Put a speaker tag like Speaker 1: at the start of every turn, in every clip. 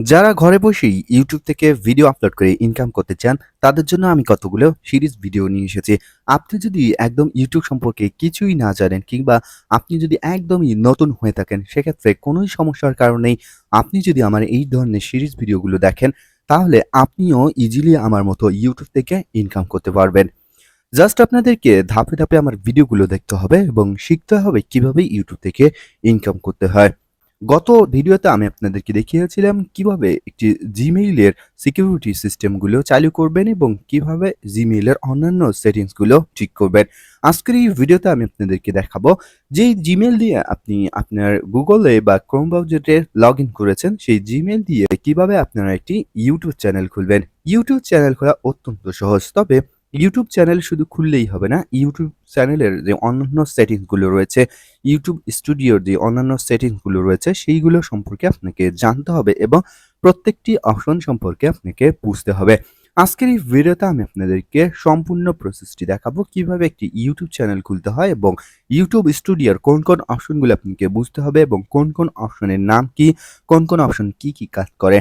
Speaker 1: যারা ঘরে বসেই ইউটিউব থেকে ভিডিও আপলোড করে ইনকাম করতে চান, তাদের জন্য আমি কতগুলো সিরিজ ভিডিও নিয়ে এসেছি। আপনি যদি একদম ইউটিউব সম্পর্কে কিছুই না জানেন কিংবা আপনি যদি একদমই নতুন হয়ে থাকেন, সেক্ষেত্রে কোনোই সমস্যার কারণেই আপনি যদি আমার এই ধরনের সিরিজ ভিডিওগুলো দেখেন, তাহলে আপনিও ইজিলি আমার মতো ইউটিউব থেকে ইনকাম করতে পারবেন। জাস্ট আপনাদেরকে ধাপে ধাপে আমার ভিডিওগুলো দেখতে হবে এবং শিখতে হবে কীভাবে ইউটিউব থেকে ইনকাম করতে হয়। গত ভিডিওতে আমি আপনাদেরকে দেখিয়েছিলাম কীভাবে একটি জিমেইলের সিকিউরিটি সিস্টেমগুলো চালু করবেন এবং কীভাবে জিমেইলের অন্যান্য সেটিংসগুলো ঠিক করবেন। আজকের এই ভিডিওতে আমি আপনাদেরকে দেখাবো যে জিমেল দিয়ে আপনি আপনার গুগলে বা ক্রোম ব্রাউজারে লগ ইন করেছেন, সেই জিমেল দিয়ে কীভাবে আপনারা একটি ইউটিউব চ্যানেল খুলবেন। ইউটিউব চ্যানেল খোলা অত্যন্ত সহজ, তবে ইউটিউব চ্যানেল শুধু খুললেই হবে না ইউটিউব চ্যানেলের যে অন্যান্য সেটিংসগুলো রয়েছে ইউটিউব স্টুডিওর যে অন্যান্য সেটিংসগুলো রয়েছে, সেইগুলো সম্পর্কে আপনাকে জানতে হবে এবং প্রত্যেকটি অপশন সম্পর্কে আপনাকে বুঝতে হবে। আজকের এই ভিডিওতে আমি আপনাদেরকে সম্পূর্ণ প্রসেসটি দেখাবো, কীভাবে একটি ইউটিউব চ্যানেল খুলতে হয় এবং ইউটিউব স্টুডিওর কোন কোন অপশনগুলো আপনাকে বুঝতে হবে এবং কোন কোন অপশনের নাম কি, কোন কোন অপশন কি কি কাজ করে।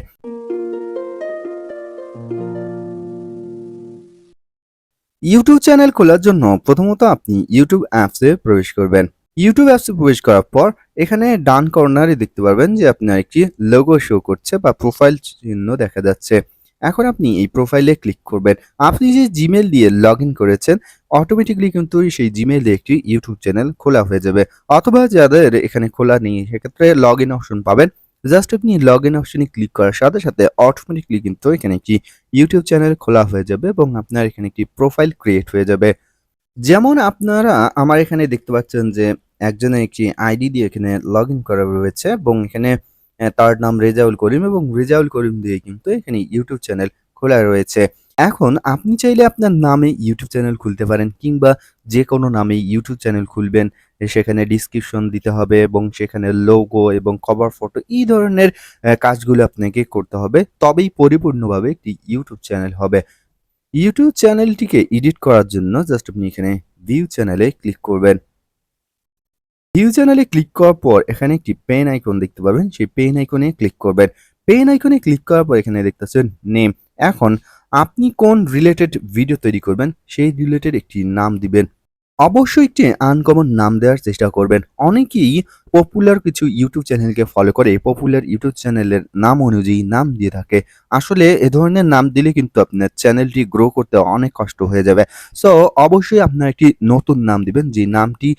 Speaker 1: ইউটিউব চ্যানেল খোলার জন্য প্রথমত আপনি ইউটিউব অ্যাপসে প্রবেশ করবেন। ইউটিউব অ্যাপসে প্রবেশ করার পর এখানে ডান কর্নারে দেখতে পারবেন যে আপনার একটি লোগো শো করছে বা প্রোফাইল চিহ্ন দেখা যাচ্ছে। এখন আপনি এই প্রোফাইলে ক্লিক করবেন। আপনি যে জিমেল দিয়ে লগ করেছেন অটোমেটিকলি কিন্তু সেই জিমেল দিয়ে একটি ইউটিউব চ্যানেল খোলা হয়ে যাবে। অথবা যাদের এখানে খোলা নেই, সেক্ষেত্রে লগ ইন অপশন পাবেন। জাস্ট আপনি লগ ইন অপশনে ক্লিক করার সাথে সাথে অটোমেটিকলি কিন্তু এখানে একটি ইউটিউব চ্যানেল খোলা হয়ে যাবে এবং আপনার এখানে একটি প্রোফাইল ক্রিয়েট হয়ে যাবে। যেমন আপনারা আমার এখানে দেখতে পাচ্ছেন যে একজনের একটি আইডি দিয়ে এখানে লগ ইন করা রয়েছে এবং এখানে তার নাম রেজাউল করিম এবং রেজাউল করিম দিয়ে কিন্তু এখানে ইউটিউব চ্যানেল খোলা রয়েছে। এখন আপনি চাইলে আপনার নামে ইউটিউব চ্যানেল খুলতে পারেন কিংবা যে কোনো নামে ইউটিউব চ্যানেল খুলবেন। সেখানে ডিসক্রিপশন দিতে হবে এবং সেখানে লোগো এবং কভার ফটো এই ধরনের কাজগুলো আপনাকে করতে হবে। তবেই পরিপূর্ণভাবে একটি ইউটিউব চ্যানেল হবে। ইউটিউব চ্যানেলটিকে এডিট করার জন্য জাস্ট আপনি এখানে ভিউ চ্যানেলে ক্লিক করবেন। ভিউ চ্যানেলে ক্লিক করার পর এখানে একটি পেন আইকন দেখতে পাবেন। সেই পেন আইকনে ক্লিক করবেন। পেন আইকনে ক্লিক করার পর এখানে দেখতেছেন নেম এখন আপনি কোন রিলেটেড ভিডিও তৈরি করবেন, সেই রিলেটেড একটি নাম দিবেন। অবশ্যই একটি আনকমন নাম দেওয়ার চেষ্টা করবেন। অনেকেই পপুলার কিছু ইউটিউব চ্যানেলকে ফলো করে পপুলার ইউটিউব চ্যানেলের নাম অনুযায়ী নাম দিয়ে থাকে। আসলে এ ধরনের নাম দিলে কিন্তু আপনার চ্যানেলটি গ্রো করতে অনেক কষ্ট হয়ে যাবে। সো অবশ্যই আপনার একটি নতুন নাম দিবেন, যে নামটি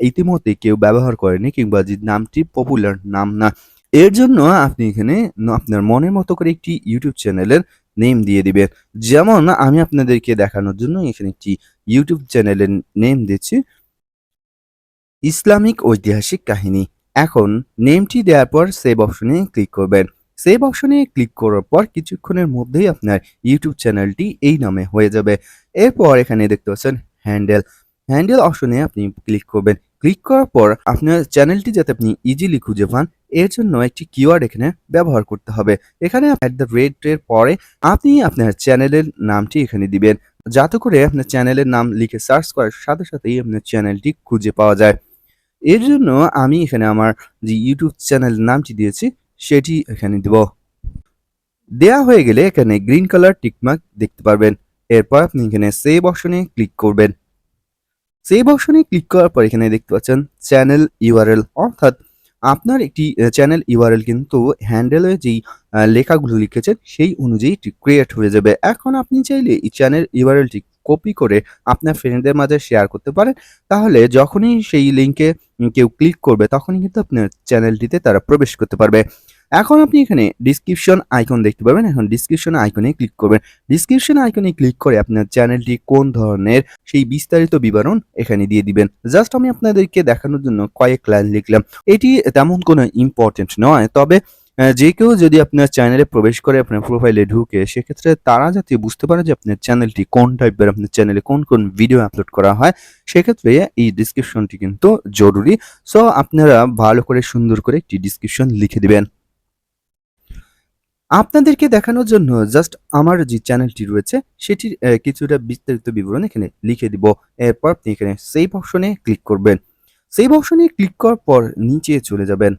Speaker 1: ইতিমধ্যে কেউ ব্যবহার করেনি কিংবা যে নামটি পপুলার নাম না। এর জন্য আপনি এখানে আপনার মনের মতো করে একটি ইউটিউব চ্যানেলের নেম দিয়ে দিবেন। যেমন আমি আপনাদেরকে দেখানোর জন্য এখানে একটি ইউটিউব চ্যানেলের নেম দিচ্ছি ইসলামিক ঐতিহাসিক কাহিনী। এখন নেমটি দেওয়ার পর সেভ অপশনে ক্লিক করবেন। সেভ অপশনে ক্লিক করার পর কিছুক্ষণের মধ্যেই আপনার ইউটিউব চ্যানেলটি এই নামে হয়ে যাবে। এরপর এখানে দেখতে পাচ্ছেন হ্যান্ডেল হ্যান্ডেল অপশনে আপনি ক্লিক করবেন। ক্লিক করার পর আপনার চ্যানেলটি যাতে আপনি ইজিলি খুঁজে পান, এর জন্য একটি কিওয়ার্ড এখানে ব্যবহার করতে হবে। এখানে অ্যাট দ্য রেট এর পরে আপনি আপনার চ্যানেলের নামটি এখানে দিবেন। যাতে করে আপনার চ্যানেলের নাম লিখে সার্চ করার সাথে সাথেই আপনার চ্যানেলটি খুঁজে পাওয়া যায়। এর জন্য আমি এখানে আমার যে ইউটিউব চ্যানেল নামটি দিয়েছি, সেটি এখানে দেব। দেয়া হয়ে গেলে এখানে গ্রিন কালার টিকমার্ক দেখতে পারবেন। এরপর আপনি এখানে সেভ অপশনে ক্লিক করবেন। সেভ অপশনে ক্লিক করার পর এখানে দেখতে পাচ্ছেন চ্যানেল ইউআরএল অর্থাৎ আপনার একটি চ্যানেল ইউআরএল কিন্তু হ্যান্ডেলে যেই লেখাগুলো লিখেছেন, সেই অনুযায়ী ক্রিয়েট হয়ে যাবে। এখন আপনি চাইলে এই চ্যানেল ইউআরএলটি কপি করে আপনার ফ্রেন্ডদের মাঝে শেয়ার করতে পারেন। তাহলে যখনই সেই লিঙ্কে কেউ ক্লিক করবে, তখনই কিন্তু আপনার চ্যানেলটিতে তারা প্রবেশ করতে পারবে। এখন আপনি এখানে ডিসক্রিপশন আইকন দেখতে পাবেন। এখন ডিসক্রিপশন আইকনে ক্লিক করবেন। ডিসক্রিপশন আইকনে ক্লিক করে আপনার চ্যানেলটি কোন ধরনের সেই বিস্তারিত বিবরণ এখানে দিয়ে দিবেন। জাস্ট আমি আপনাদেরকে দেখানোর জন্য কয়েক লাইন লিখলাম। এটি তেমন কোনো ইম্পর্টেন্ট নয়, তবে যে কেউ যদি আপনার চ্যানেলে প্রবেশ করে আপনার প্রোফাইলে ঢুকে, সেক্ষেত্রে তারা যাতে বুঝতে পারে যে আপনার চ্যানেলটি কোন টাইপের আপনার চ্যানেলে কোন কোন ভিডিও আপলোড করা হয়, সেক্ষেত্রে এই ডিসক্রিপশনটি কিন্তু জরুরি। সো আপনারা ভালো করে সুন্দর করে একটি ডিসক্রিপশন লিখে দিবেন। আপনাদেরকে দেখানোর জন্য জাস্ট আমার যে চ্যানেলটি রয়েছে, সেটির কিছুটা বিস্তারিত বিবরণ এখানে লিখে দিব। এরপর আপনি এখানে সেভ অপশনে ক্লিক করবেন। সেভ অপশনে ক্লিক করার পর নিচে চলে যাবেন।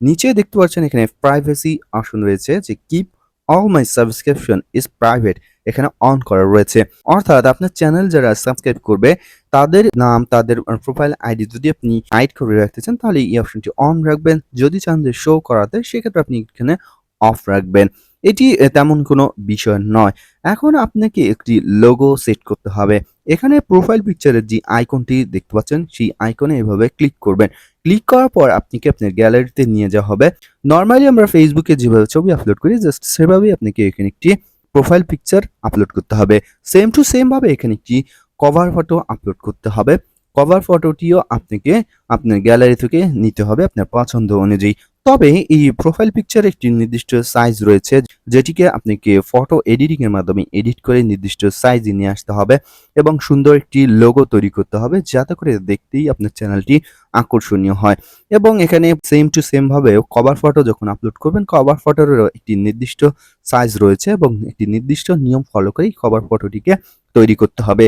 Speaker 1: নিচে দেখতে পাচ্ছেন এখানে প্রাইভেসি অপশন রয়েছে যে keep all my subscription is private এখানে অন করা রয়েছে। অর্থাৎ আপনার চ্যানেল যারা সাবস্ক্রাইব করবে, তাদের নাম, তাদের প্রোফাইল আইডি যদি আপনি হাইড করে রাখতে চান, তাহলে এই অপশনটি অন রাখবেন। যদি চান যে শো করাতে, সেক্ষেত্রে আপনি এখানে অফ রাখবেন। এটি তেমন কোনো বিষয় নয়। এখন আপনাকে একটি লোগো সেট করতে হবে। এখানে প্রোফাইল পিকচারের যে আইকনটি দেখতে পাচ্ছেন, সেই আইকনে এভাবে ক্লিক করবেন। ক্লিক করার পর আপনাকে আপনার গ্যালারিতে নিয়ে যাওয়া হবে। নর্মালি আমরা ফেসবুকে যেভাবে ছবি আপলোড করি জাস্ট সেভাবেই আপনাকে এখানে একটি প্রোফাইল পিকচার আপলোড করতে হবে। সেম টু সেম ভাবে এখানে একটি কভার ফটো আপলোড করতে হবে। কভার ফটোটিও আপনাকে আপনার গ্যালারি থেকে নিতে হবে আপনার পছন্দ অনুযায়ী। তবে এই প্রোফাইল পিকচার একটি নির্দিষ্ট সাইজ রয়েছে, যেটিকে আপনাকে ফটো এডিটিং এর মাধ্যমে এডিট করে নির্দিষ্ট সাইজে নিয়ে আসতে হবে এবং সুন্দর একটি লোগো তৈরি করতে হবে যাতে করে দেখতেই আপনার চ্যানেলটি আকর্ষণীয় হয়। এবং এখানে সেম টু সেম ভাবে কভার ফটো যখন আপলোড করবেন কভার ফটোরও একটি নির্দিষ্ট সাইজ রয়েছে এবং একটি নির্দিষ্ট নিয়ম ফলো করেই কভার ফটোটিকে তৈরি করতে হবে।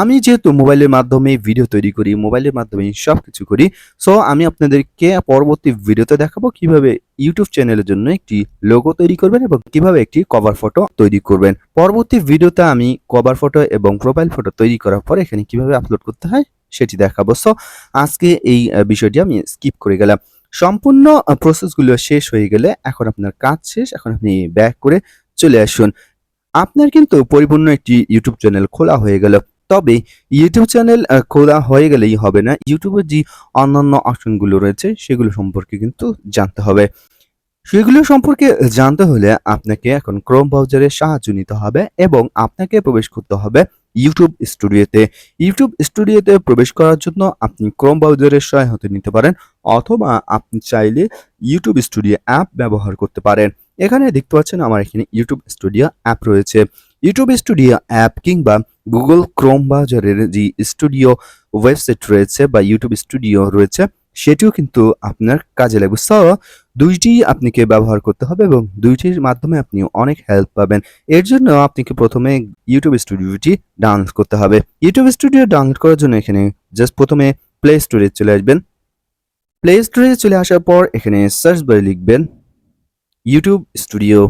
Speaker 1: আমি যেহেতু মোবাইলের মাধ্যমে ভিডিও তৈরি করি, মোবাইলের মাধ্যমে সব কিছু করি সো আমি আপনাদেরকে পরবর্তী ভিডিওতে দেখাবো কীভাবে ইউটিউব চ্যানেলের জন্য একটি লোগো তৈরি করবেন এবং কীভাবে একটি কভার ফটো তৈরি করবেন। পরবর্তী ভিডিওতে আমি কভার ফটো এবং প্রোফাইল ফটো তৈরি করার পর এখানে কীভাবে আপলোড করতে হয় সেটি দেখাবো। সো আজকে এই বিষয়টি আমি স্কিপ করে গেলাম। সম্পূর্ণ প্রসেসগুলো শেষ হয়ে গেলে এখন আপনার কাজ শেষ, এখন আপনি ব্যাক করে চলে আসুন। আপনার কিন্তু পরিপূর্ণ একটি ইউটিউব চ্যানেল খোলা হয়ে গেল। তবে ইউটিউব চ্যানেল খোলা হয়ে গেলেই হবে না। ইউটিউবের যে অন্যান্য অপশনগুলো রয়েছে, সেগুলো সম্পর্কে কিন্তু জানতে হবে। সেগুলো সম্পর্কে জানতে হলে আপনাকে এখন ক্রোম ব্রাউজারের সাহায্য নিতে হবে এবং আপনাকে প্রবেশ করতে হবে ইউটিউব স্টুডিওতে ইউটিউব স্টুডিওতে প্রবেশ করার জন্য আপনি ক্রোম ব্রাউজারের সহায়তা নিতে পারেন অথবা আপনি চাইলে ইউটিউব স্টুডিও অ্যাপ ব্যবহার করতে পারেন। এখানে দেখতে পাচ্ছেন আমার এখানে ইউটিউব স্টুডিও অ্যাপ রয়েছে। ইউটিউব স্টুডিও অ্যাপ কিংবা গুগল ক্রোম ব্রাউজারের যে স্টুডিও ওয়েবসাইট রয়েছে বা ইউটিউব স্টুডিও রয়েছে, সেটিও কিন্তু আপনার কাজে লাগবে। সো দুইটি আপনাকে ব্যবহার করতে হবে এবং দুইটির মাধ্যমে আপনি অনেক হেল্প পাবেন। এর জন্য আপনাকে প্রথমে ইউটিউব স্টুডিওটি ডাউনলোড করতে হবে। ইউটিউব স্টুডিও ডাউনলোড করার জন্য এখানে জাস্ট প্রথমে প্লে স্টোরে চলে আসবেন। প্লে স্টোরে চলে আসার পর এখানে সার্চ বারে লিখবেন ইউটিউব স্টুডিও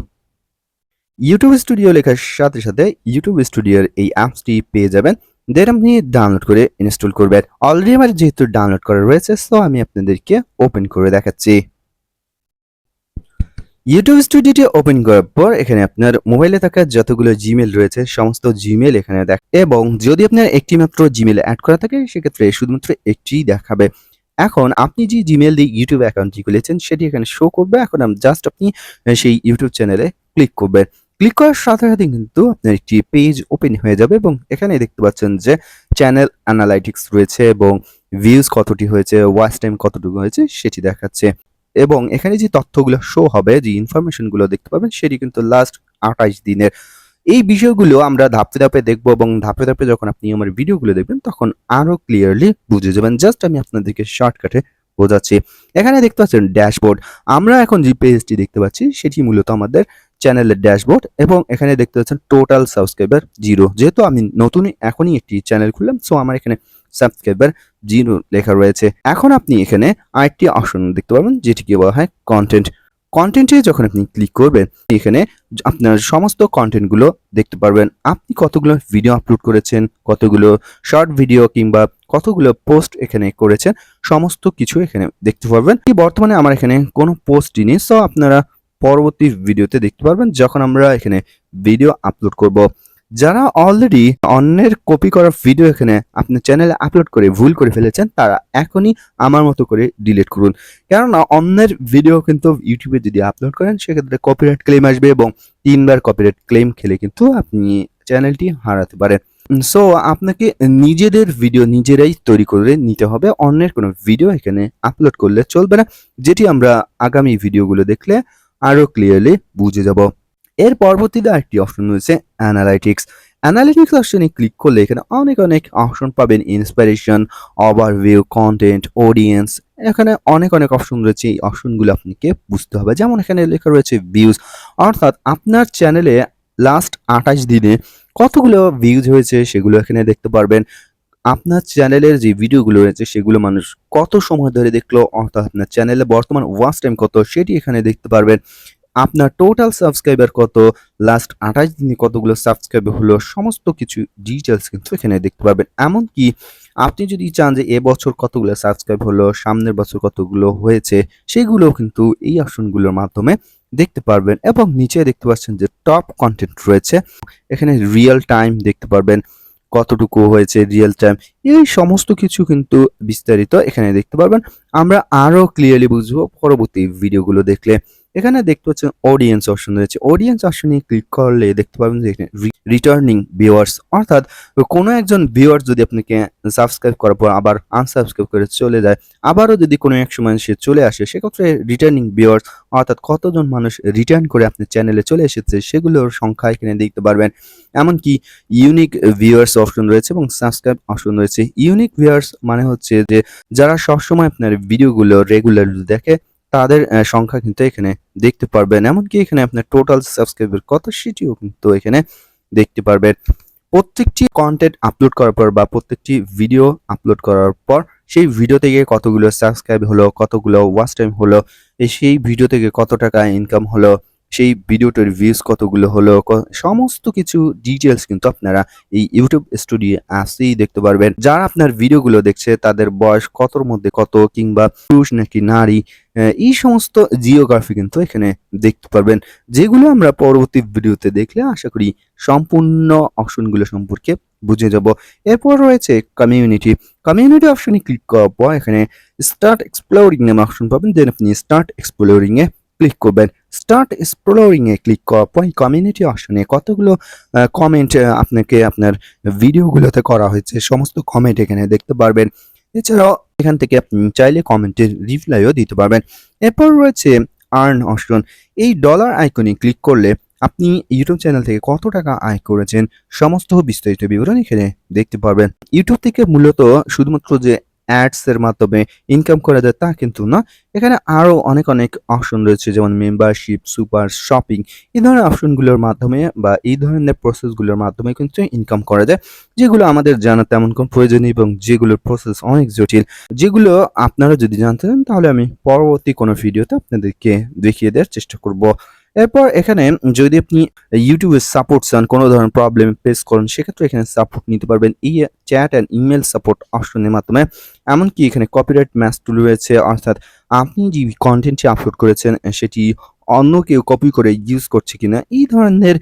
Speaker 1: ইউটিউব স্টুডিও লেখার সাথে সাথে ইউটিউব স্টুডিওর এই অ্যাপসটি পেয়ে যাবেন। দেন আপনি ডাউনলোড করে ইনস্টল করবেন। অলরেডি আমার যেহেতু ডাউনলোড করা রয়েছে সো আমি আপনাদেরকে ওপেন করে দেখাচ্ছি। ইউটিউব স্টুডিওটি ওপেন করার পর এখানে আপনার মোবাইলে থাকা যতগুলো জিমেল রয়েছে, সমস্ত জিমেল এখানে দেখ এবং যদি আপনার একটি মাত্র জিমেল অ্যাড করা থাকে, সেক্ষেত্রে শুধুমাত্র একটিই দেখাবে। এখন আপনি যে জিমেল দিয়ে ইউটিউব অ্যাকাউন্টটি খুলেছেন, সেটি এখানে শো করবে। এখন জাস্ট আপনি সেই ইউটিউব চ্যানেলে ক্লিক করবেন ক্লিক করার সাথে সাথে কিন্তু আপনার একটি পেজ ওপেন হয়ে যাবে এবং এখানে দেখতে পাচ্ছেন যে চ্যানেল অ্যানালাইটিক্স রয়েছে এবং ভিউজ কতটি হয়েছে ওয়াচ টাইম কতটুকু হয়েছে, সেটি দেখাচ্ছে। এবং এখানে যে তথ্যগুলো শো হবে, যে ইনফরমেশনগুলো দেখতে পাবেন, সেটি কিন্তু লাস্ট আঠাইশ দিনের এই বিষয়গুলো আমরা ধাপে ধাপে দেখব এবং ধাপে ধাপে যখন আপনি আমার ভিডিওগুলো দেখবেন, তখন আরও ক্লিয়ারলি বুঝে যাবেন। জাস্ট আমি আপনাদেরকে শর্টকাটে বোঝাচ্ছি। এখানে দেখতে পাচ্ছেন ড্যাশবোর্ড আমরা এখন যে পেজটি দেখতে পাচ্ছি, সেটি মূলত আমাদের চ্যানেলের ড্যাশবোর্ড এবং এখানে দেখতে পাচ্ছেন টোটাল সাবস্ক্রাইবার জিরো যেহেতু আমি নতুন এখনই একটি চ্যানেল খুললাম সো আমার এখানে সাবস্ক্রাইবার জিরো লেখা রয়েছে। এখন আপনি এখানে আরেকটি অপশন দেখতে পাবেন, যেটিকে বলা হয় কন্টেন্ট কন্টেন্টে যখন আপনি ক্লিক করবেন, এখানে আপনার সমস্ত কন্টেন্টগুলো দেখতে পারবেন। আপনি কতগুলো ভিডিও আপলোড করেছেন, কতগুলো শর্ট ভিডিও কিংবা কতগুলো পোস্ট এখানে করেছেন, সমস্ত কিছু এখানে দেখতে পারবেন। বর্তমানে আমার এখানে কোনো পোস্টই নেই সো আপনারা পরবর্তী ভিডিওতে দেখতে পারবেন। যখন আমরা এখানে ভিডিও আপলোড করব যারা অলরেডি অন্যের কপি করা ভিডিও এখানে আপনার চ্যানেলে আপলোড করে ভুল করে ফেলেছেন, তারা এখনই আমার মতো করে ডিলিট করুন। কেননা অন্যের ভিডিও কিন্তু ইউটিউবে যদি আপলোড করেন, সেক্ষেত্রে কপিরাইট ক্লেম আসবে এবং তিনবার কপিরাইট ক্লেম খেলে কিন্তু আপনি চ্যানেলটি হারাতে পারেন। সো আপনাকে নিজেদের ভিডিও নিজেরাই তৈরি করে নিতে হবে। অন্যের কোনো ভিডিও এখানে আপলোড করলে চলবে না। যেটি আমরা আগামী ভিডিওগুলো দেখলে আরও ক্লিয়ারলি বুঝে যাব। এর পরবর্তীতে আরেকটি অপশন রয়েছে অ্যানালাইটিক্স অ্যানালিটিক্স অপশনে ক্লিক করলে এখানে অনেক অনেক অপশন পাবেন। ইন্সপিরেশন ওভারভিউ কন্টেন্ট অডিয়েন্স এখানে অনেক অনেক অপশন রয়েছে। এই অপশনগুলো আপনাকে বুঝতে হবে। যেমন এখানে লেখা রয়েছে ভিউজ অর্থাৎ আপনার চ্যানেলে লাস্ট আঠাশ দিনে কতগুলো ভিউজ হয়েছে সেগুলো এখানে দেখতে পারবেন। আপনার চ্যানেলের যে ভিডিওগুলো রয়েছে সেগুলো মানুষ কত সময় ধরে দেখল? অর্থাৎ আপনার চ্যানেলে বর্তমান ওয়াচ টাইম কত সেটি এখানে দেখতে পারবেন। আপনার টোটাল সাবস্ক্রাইবার কত? লাস্ট আঠাশ দিনে কতগুলো সাবস্ক্রাইবার হলো? সমস্ত কিছু ডিটেলস কিন্তু এখানে দেখতে পারবেন এমনকি আপনি যদি চান যে এবছর কতগুলো সাবস্ক্রাইব হলো, সামনের বছর কতগুলো হয়েছে সেগুলো কিন্তু এই অপশনগুলোর মাধ্যমে দেখতে পারবেন। এবং নিচে দেখতে পাচ্ছেন যে টপ কন্টেন্ট রয়েছে। এখানে রিয়েল টাইম দেখতে পারবেন কতটুকু হয়েছে রিয়েল টাইম এই সমস্ত কিছু কিন্তু বিস্তারিত এখানে দেখতে পারবেন। আমরা আরও ক্লিয়ারলি বুঝব পরবর্তী ভিডিওগুলো দেখলে। এখানে দেখতে পাচ্ছেন অডিয়েন্স অপশন রয়েছে। অডিয়েন্স অপশনে ক্লিক করলে দেখতে পাবেন যে রিটার্নিং ভিউয়ার্স অর্থাৎ কোনো একজন ভিউয়ার যদি আপনাকে সাবস্ক্রাইব করার পর আবার আনসাবস্ক্রাইব করে চলে যায়, আবারও যদি কোনো এক সময় সে চলে আসে, সেক্ষেত্রে রিটার্নিং ভিউয়ার্স অর্থাৎ কতজন মানুষ রিটার্ন করে আপনার চ্যানেলে চলে এসেছে, সেগুলোর সংখ্যা এখানে দেখতে পারবেন। এমনকি ইউনিক ভিউয়ার্স অপশন রয়েছে এবং সাবস্ক্রাইব অপশন রয়েছে। ইউনিক ভিউয়ার্স মানে হচ্ছে যে যারা সবসময় আপনার ভিডিওগুলো রেগুলারলি দেখে তাদের সংখ্যা কিন্তু এখানে দেখতে পারবেন। এমনকি এখানে আপনার টোটাল সাবস্ক্রাইবার কত সেটিও কিন্তু এখানে দেখতে পারবেন। প্রত্যেকটি কন্টেন্ট আপলোড করার পর বা প্রত্যেকটি ভিডিও আপলোড করার পর সেই ভিডিও থেকে কতগুলো সাবস্ক্রাইব হলো, কতগুলো ওয়াচ টাইম হলো সেই ভিডিও থেকে কত টাকা ইনকাম হলো সেই ভিডিওটার ভিউজ কতগুলো হলো সমস্ত কিছু ডিটেলস কিন্তু আপনারা এই ইউটিউব স্টুডিও আসেই দেখতে পারবেন। যারা আপনার ভিডিওগুলো দেখছে, তাদের বয়স কতর মধ্যে কত, কিংবা পুরুষ নাকি নারী এই সমস্ত জিওগ্রাফি কিন্তু এখানে দেখতে পারবেন। যেগুলো আমরা পরবর্তী ভিডিওতে দেখলে আশা করি সম্পূর্ণ অপশনগুলো সম্পর্কে বুঝে যাব। এরপর রয়েছে কমিউনিটি কমিউনিটি অপশনে ক্লিক করার পর এখানে স্টার্ট এক্সপ্লোরিং নামে অপশন পাবেন। দেন আপনি স্টার্ট এক্সপ্লোরিং এ ক্লিক করবেন। স্টার্ট এক্সপ্লোরিং এ ক্লিক করার পর কমিউনিটি অপশনে কতগুলো কমেন্ট আপনাকে আপনার ভিডিওগুলোতে করা হয়েছে, সমস্ত কমেন্ট এখানে দেখতে পারবেন। এছাড়াও এখান থেকে আপনি চাইলে কমেন্টের রিপ্লাইও দিতে পারবেন। এরপর রয়েছে আর্ন অপশন এই ডলার আইকনে ক্লিক করলে আপনি ইউটিউব চ্যানেল থেকে কত টাকা আয় করেছেন, সমস্ত বিস্তারিত বিবরণ এখানে দেখতে পারবেন। ইউটিউব থেকে মূলত শুধুমাত্র যে অ্যাডস এর মাধ্যমে ইনকাম করা যায় তা কিন্তু না। এখানে আরও অনেক অনেক অপশন রয়েছে, যেমন মেম্বারশিপ সুপার শপিং এই ধরনের অপশনগুলোর মাধ্যমে বা এই ধরনের প্রসেসগুলোর মাধ্যমে কিন্তু ইনকাম করা যায় যেগুলো আমাদের জানা তেমন কোন প্রয়োজন এবং যেগুলোর প্রসেস অনেক জটিল। যেগুলো আপনারা যদি জানতে চান, তাহলে আমি পরবর্তী কোনো ভিডিওতে আপনাদেরকে দেখিয়ে দেওয়ার চেষ্টা করব। এরপর এখানে যদি আপনি ইউটিউবে সাপোর্ট চান, কোনো ধরনের প্রবলেম ফেস করেন, সেক্ষেত্রে এখানে সাপোর্ট নিতে পারবেন। এই চ্যাট অ্যান্ড ইমেল সাপোর্ট অপশনের মাধ্যমে। এমনকি এখানে কপিরাইট ম্যাচ টুল রয়েছে, অর্থাৎ আপনি যে কন্টেন্টটি আপলোড করেছেন, সেটি অন্য কেউ কপি করে ইউজ করছে কিনা, এই ধরনের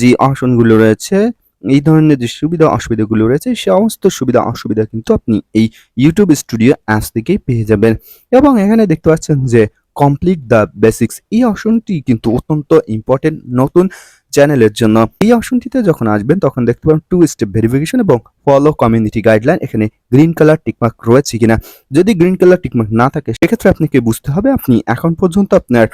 Speaker 1: যে অপশনগুলো রয়েছে, এই ধরনের যে সুবিধা অসুবিধাগুলো রয়েছে সমস্ত সুবিধা অসুবিধা কিন্তু আপনি এই ইউটিউব স্টুডিও অ্যাপস থেকেই পেয়ে যাবেন। এবং এখানে দেখতে পাচ্ছেন যে কমপ্লিট দ্য বেসিক্স এই অপশনটি কিন্তু অত্যন্ত ইম্পর্টেন্ট নতুন চ্যানেলের জন্য। এই অপশনটিতে যখন আসবেন, তখন দেখতে পাবেন টু স্টেপ ভেরিফিকেশন এবং ফলো কমিউনিটি গাইডলাইন এখানে গ্রিন কালার টিকমার্ক রয়েছে কিনা। যদি গ্রিন কালার টিকমার্ক না থাকে, সেক্ষেত্রে আপনাকে বুঝতে হবে, আপনি এখন পর্যন্ত আপনার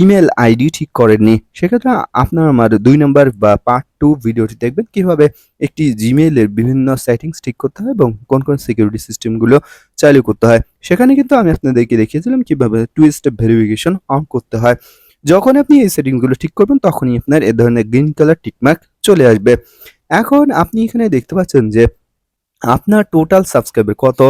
Speaker 1: ইমেল আইডি ঠিক করেননি। সেক্ষেত্রে আপনার আমার দুই নম্বর বা পার্ট টু ভিডিওটি দেখবেন, কীভাবে একটি জিমেইলের বিভিন্ন সেটিংস ঠিক করতে হয় এবং কোন কোন সিকিউরিটি সিস্টেমগুলো চালু করতে হয়। সেখানে কিন্তু আমি আপনাদেরকে দেখিয়েছিলাম কীভাবে টু স্টেপ ভেরিফিকেশন অন করতে হয়। যখন আপনি এই সেটিংসগুলো ঠিক করবেন, তখনই আপনার এ ধরনের গ্রিন কালার টিকমার্ক চলে আসবে। এখন আপনি এখানে দেখতে পাচ্ছেন যে আপনার টোটাল সাবস্ক্রাইবার কত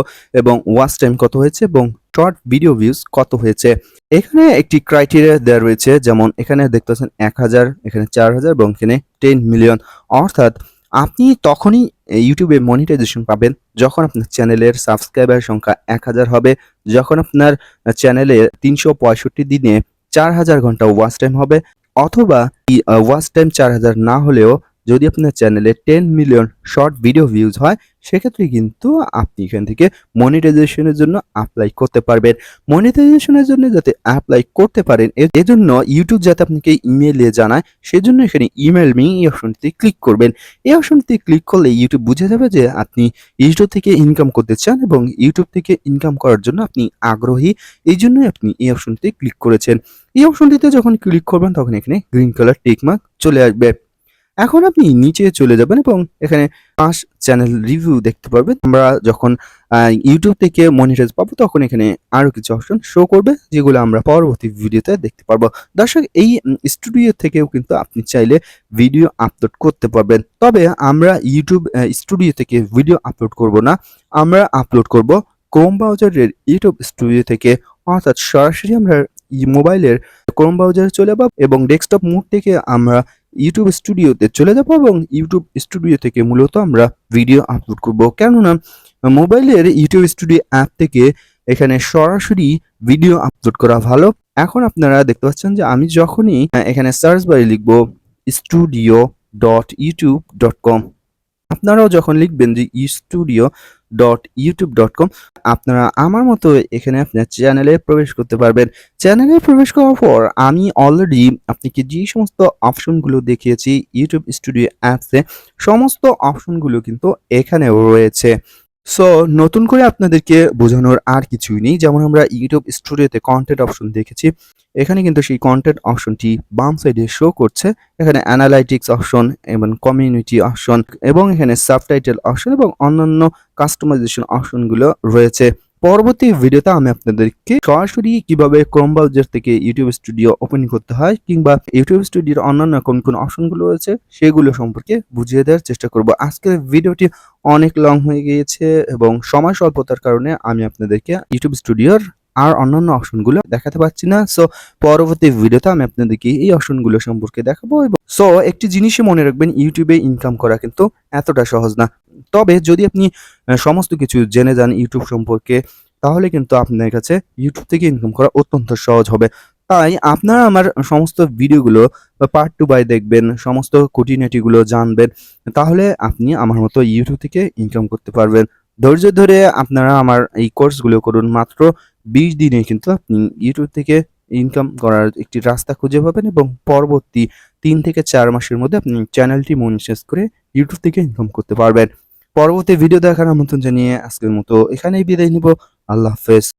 Speaker 1: এবং ওয়াচ টাইম কত হয়েছে এবং শর্ট ভিডিও ভিউজ কত হয়েছে? এখানে একটি ক্রাইটেরিয়া দেওয়া রয়েছে, যেমন এখানে দেখতে পাচ্ছেন এক হাজার, এখানে চার হাজার এবং এখানে টেন মিলিয়ন অর্থাৎ আপনি তখনই ইউটিউবে মনিটাইজেশন পাবেন যখন আপনার চ্যানেলের সাবস্ক্রাইবার সংখ্যা এক হাজার হবে, যখন আপনার চ্যানেলে তিনশো পঁয়ষট্টি দিনে চার হাজার ঘণ্টা ওয়াচ টাইম হবে, অথবা ওয়াচ টাইম চার হাজার না হলেও যদি আপনার চ্যানেলে ten million short video views হয়, সেক্ষেত্রে কিন্তু আপনি এখান থেকে মনিটাইজেশনের জন্য অ্যাপ্লাই করতে পারবেন। মনিটাইজেশনের জন্য যাতে অ্যাপ্লাই করতে পারেন এজন্য ইউটিউব যাতে আপনাকে ইমেলে জানায়, সেজন্য এখানে ইমেল মি এই অপশনটিতে ক্লিক করবেন। এই অপশনটিতে ক্লিক করলে ইউটিউব বুঝে যাবে যে আপনি ইউটিউব থেকে ইনকাম করতে চান এবং ইউটিউব থেকে ইনকাম করার জন্য আপনি আগ্রহী, এই জন্যই আপনি এই অপশনটিতে ক্লিক করেছেন। এই অপশনটিতে যখন ক্লিক করবেন, তখন এখানে গ্রিন কালার টিক মার্ক চলে আসবে। এখন আপনি নিচে চলে যাবেন এবং এখানে পাঁচ চ্যানেল রিভিউ দেখতে পারবেন। আমরা যখন ইউটিউব থেকে মনিটাইজ পাবো, তখন এখানে আরও কিছু অপশন শো করবে, যেগুলো আমরা পরবর্তী ভিডিওতে দেখতে পারব। দর্শক, এই স্টুডিও থেকেও কিন্তু আপনি চাইলে ভিডিও আপলোড করতে পারবেন। তবে আমরা ইউটিউব স্টুডিও থেকে ভিডিও আপলোড করব না। আমরা আপলোড করব ক্রোম ব্রাউজারের ইউটিউব স্টুডিও থেকে। অর্থাৎ সরাসরি আমরা মোবাইলের ক্রোম ব্রাউজারে চলে যাব এবং ডেস্কটপ মোড থেকে আমরা ইউটিউব স্টুডিওতে চলে যাব এবং ইউটিউব স্টুডিও থেকে মূলত আমরা ভিডিও আপলোড করব। কেননা মোবাইলের ইউটিউব স্টুডিও অ্যাপ থেকে এখানে সরাসরি ভিডিও আপলোড করা ভালো। এখন আপনারা দেখতে পাচ্ছেন যে আমি যখনই এখানে সার্চ বারে লিখব studio dot YouTube dot com আপনারাও যখন লিখবেন যে studio dot YouTube dot com আপনারা আমার মতো এখানে আপনার চ্যানেলে প্রবেশ করতে পারবেন। চ্যানেলে প্রবেশ করার পর আমি অলরেডি আপনাকে যে সমস্ত অপশনগুলো দেখিয়েছি ইউটিউব স্টুডিও অ্যাপসে সমস্ত অপশনগুলো কিন্তু এখানে রয়েছে। সো নতুন করে আপনাদেরকে বোঝানোর আর কিছুই নেই। যেমন আমরা ইউটিউব স্টুডিওতে কন্টেন্ট অপশন দেখেছি এখানে কিন্তু সেই কন্টেন্ট অপশনটি বাম সাইডে শো করছে। এখানে অ্যানালাইটিক্স অপশন এবং কমিউনিটি অপশন এবং এখানে সাবটাইটেল অপশন এবং অন্যান্য কাস্টমাইজেশন অপশনগুলো রয়েছে। পরবর্তী ভিডিওতে আমি আপনাদেরকে সরাসরি কীভাবে ক্রোম ব্রাউজার থেকে ইউটিউব স্টুডিও ওপেন করতে হয় কিংবা ইউটিউব স্টুডিওর অন্যান্য কোন কোন অপশনগুলো রয়েছে, সেগুলো সম্পর্কে বুঝিয়ে দেওয়ার চেষ্টা করব। আজকের ভিডিওটি অনেক লং হয়ে গিয়েছে এবং সময় স্বল্পতার কারণে আমি আপনাদেরকে ইউটিউব স্টুডিওর আর অন্যান্য অপশনগুলো দেখাতে পারছি না। সো পরবর্তী ভিডিওতে আমি আপনাদেরকে এই অপশনগুলো সম্পর্কে দেখাবো এবং সো একটি জিনিসই মনে রাখবেন ইউটিউবে ইনকাম করা কিন্তু এতটা সহজ না। তবে যদি আপনি সমস্ত কিছু জেনে যান ইউটিউব সম্পর্কে, তাহলে কিন্তু আপনার কাছে ইউটিউব থেকে ইনকাম করা অত্যন্ত সহজ হবে। তাই আপনারা আমার সমস্ত ভিডিওগুলো পার্ট টু বাই দেখবেন, সমস্ত খুঁটিনাটিগুলো জানবেন, তাহলে আপনি আমার মতো ইউটিউব থেকে ইনকাম করতে পারবেন। ধৈর্য ধরে আপনারা আমার এই কোর্সগুলো করুন। মাত্র বিশ দিনে কিন্তু আপনি ইউটিউব থেকে ইনকাম করার একটি রাস্তা খুঁজে পাবেন এবং পরবর্তী তিন থেকে চার মাসের মধ্যে আপনি চ্যানেলটি মনিটাইজ করে ইউটিউব থেকে ইনকাম করতে পারবেন। পরবর্তী ভিডিও দেখার আমন্ত্রণ জানিয়ে আজকের মতো এখানেই বিদায় নিব। আল্লাহ হাফেজ।